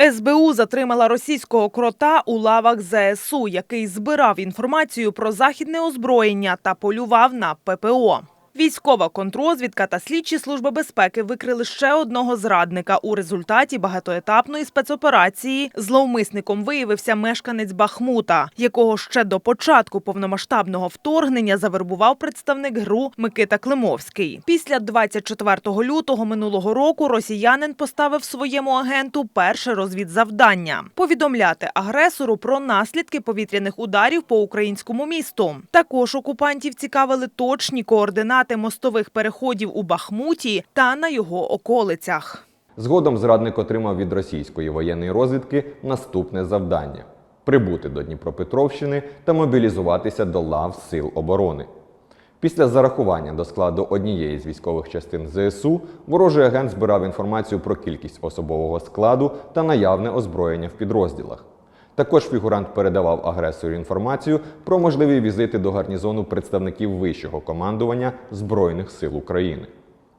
СБУ затримала російського крота у лавах ЗСУ, який збирав інформацію про західне озброєння та полював на ППО. Військова контрозвідка та слідчі служби безпеки викрили ще одного зрадника. У результаті багатоетапної спецоперації зловмисником виявився мешканець Бахмута, якого ще до початку повномасштабного вторгнення завербував представник ГРУ Микита Климовський. Після 24 лютого минулого року росіянин поставив своєму агенту перше розвідзавдання – повідомляти агресору про наслідки повітряних ударів по українському місту. Також окупантів цікавили точні координати мостових переходів у Бахмуті та на його околицях. Згодом зрадник отримав від російської воєнної розвідки наступне завдання: прибути до Дніпропетровщини та мобілізуватися до лав Сил оборони. Після зарахування до складу однієї з військових частин ЗСУ ворожий агент збирав інформацію про кількість особового складу та наявне озброєння в підрозділах. Також фігурант передавав агресору інформацію про можливі візити до гарнізону представників вищого командування Збройних сил України.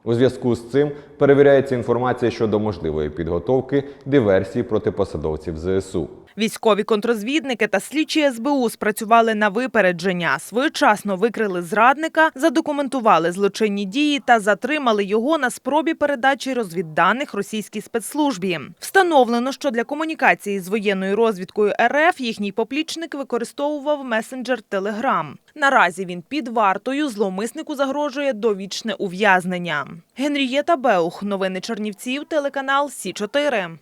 У зв'язку з цим перевіряється інформація щодо можливої підготовки диверсії проти посадовців ЗСУ. Військові контрозвідники та слідчі СБУ спрацювали на випередження, своєчасно викрили зрадника, задокументували злочинні дії та затримали його на спробі передачі розвідданих російській спецслужбі. Встановлено, що для комунікації з воєнною розвідкою РФ їхній поплічник використовував месенджер Телеграм. Наразі він під вартою зловмиснику загрожує довічне ув'язнення. Генрієта Беух, новини Чернівців, телеканал Сі 4